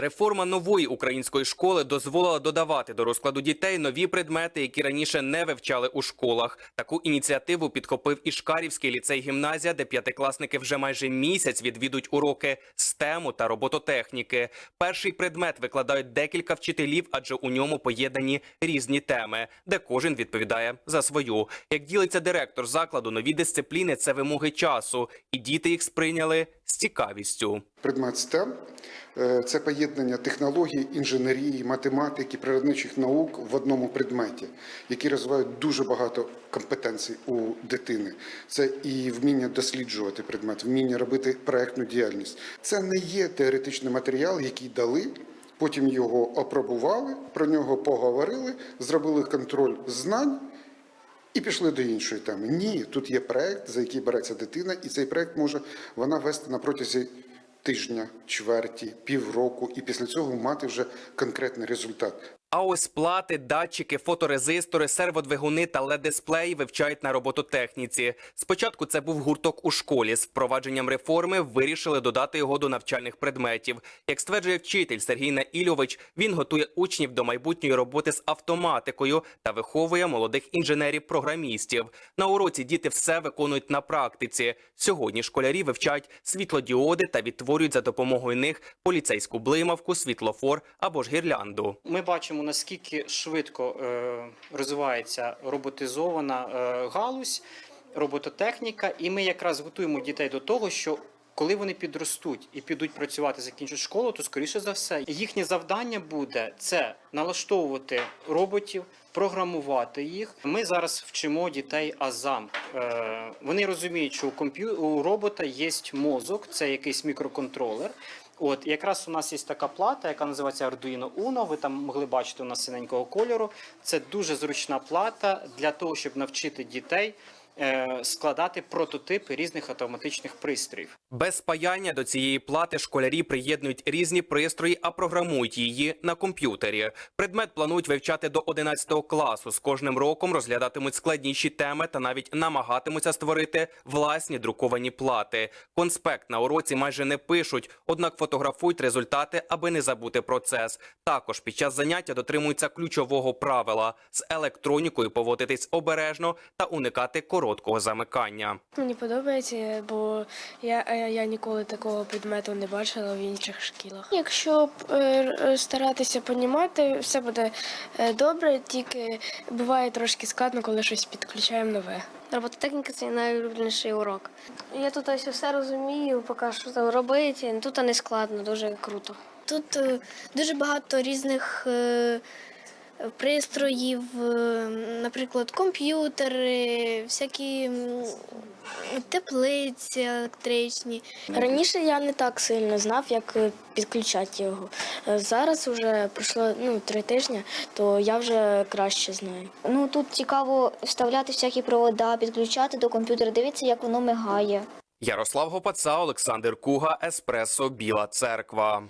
Реформа нової української школи дозволила додавати до розкладу дітей нові предмети, які раніше не вивчали у школах. Таку ініціативу підхопив і Шкарівський ліцей-гімназія, де п'ятикласники вже майже місяць відвідують уроки стему та робототехніки. Перший предмет викладають декілька вчителів, адже у ньому поєднані різні теми, де кожен відповідає за свою. Як ділиться директор закладу, нові дисципліни це вимоги часу, і діти їх сприйняли з цікавістю. Предмет STEM е, – це поєднання технологій, інженерії, математики, природничих наук в одному предметі, які розвивають дуже багато компетенцій у дитини. Це і вміння досліджувати предмет, вміння робити проектну діяльність. Це не є теоретичний матеріал, який дали. Потім його опробували, про нього поговорили, зробили контроль знань і пішли до іншої теми. Ні, тут є проект, за який береться дитина, і цей проект може вона вести на протязі тижня, чверті, півроку, і після цього мати вже конкретний результат. А ось плати, датчики, фоторезистори, серводвигуни та LED-дисплеї вивчають на робототехніці. Спочатку це був гурток у школі. З впровадженням реформи вирішили додати його до навчальних предметів. Як стверджує вчитель Сергій Наільович, він готує учнів до майбутньої роботи з автоматикою та виховує молодих інженерів-програмістів. На уроці діти все виконують на практиці. Сьогодні школярі вивчають світлодіоди та відтворюють за допомогою них поліцейську блимавку, світлофор або ж гірлянду. Ми бачимо, наскільки швидко е, розвивається роботизована е, галузь, робототехніка, і ми якраз готуємо дітей до того, що коли вони підростуть і підуть працювати, закінчать школу, то скоріше за все їхнє завдання буде це налаштовувати роботів, програмувати їх. Ми зараз вчимо дітей азам. Е, вони розуміють, що у комп'ю у робота є мозок, це якийсь мікроконтролер. От якраз у нас є така плата, яка називається Arduino Uno. Ви там могли бачити у нас синенького кольору. Це дуже зручна плата для того, щоб навчити дітей складати прототипи різних автоматичних пристроїв. Без спаяння до цієї плати школярі приєднують різні пристрої, а програмують її на комп'ютері. Предмет планують вивчати до 11 класу. З кожним роком розглядатимуть складніші теми та навіть намагатимуться створити власні друковані плати. Конспект на уроці майже не пишуть, однак фотографують результати, аби не забути процес. Також під час заняття дотримуються ключового правила з електронікою поводитись обережно та уникати короткого замикання. Мені подобається, бо я, е, я ніколи такого предмету не бачила в інших шкілах. Якщо е, старатися понімати, все буде е, добре, тільки буває трошки складно, коли щось підключаємо нове. Робототехніка це найулюбленіший урок. Я тут ось все розумію, поки що там робити. Тут не складно, дуже круто. Тут е, дуже багато різних е, пристроїв, наприклад, комп'ютери, всякі теплиці електричні. Раніше я не так сильно знав, як е, підключати його. Е, Зараз вже пройшло ну, три тижні, то я вже краще знаю. Ну тут цікаво вставляти всякі провода, підключати до комп'ютера, дивитися, як воно мигає. Ярослав Гопаца, Олександр Куга, Еспресо, Біла Церква.